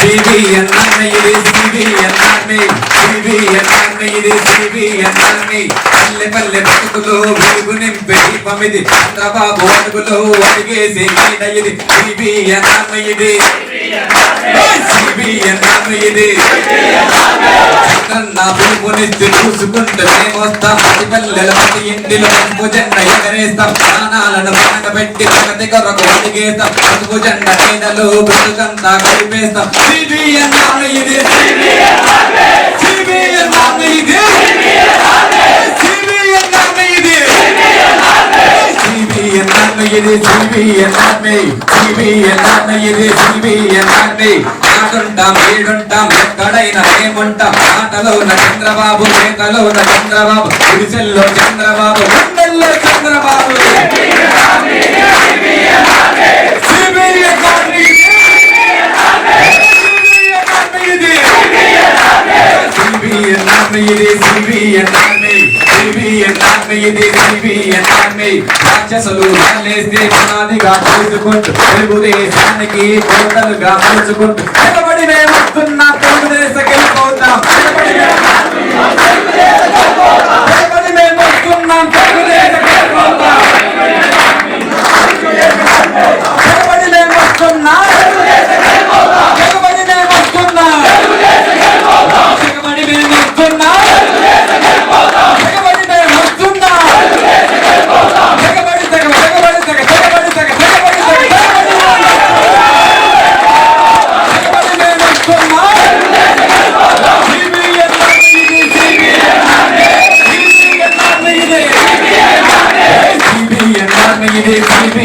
CBN army ఇది CBN army CBN army ఇది CBN పల్లె పల్లె బతుకులో వెలుగు నింపే చంద్రబాబు అడుగులో అడిగేసి నీడ ఇది. సిబిఎన్ ఆర్మీ ఇది సిబిఎన్ ఇది పిలుపునిచ్చి మేమొస్తాం పల్లెల ఇంటిలో. జెండ ఎగరేస్తాం ప్రాణాలను పండబెట్టి ప్రగతి కొరకు అడిగేస్తాం పసుపు జెండ నీడలు బ్రతుకంతా కలిపేస్తాం సిబిఎన్ ఇది సిబిఎన్ ఇది ఇది సిబిఎన్ ఆర్మీ సిబిఎన్ ఆర్మీ ఇది సిబిఎన్ ఆర్మీ ఎక్కడైనా మేముంటాం ఆటలో ఉన్న చంద్రబాబు చేతలో ఉన్న చంద్రబాబు గుడిసెల్లో చంద్రబాబు చంద్రబాబు రాక్షసులు రాలేస్తే పునాదిగా తెలుగుదేశానికి కోటలుగా మలుచుకుంటూ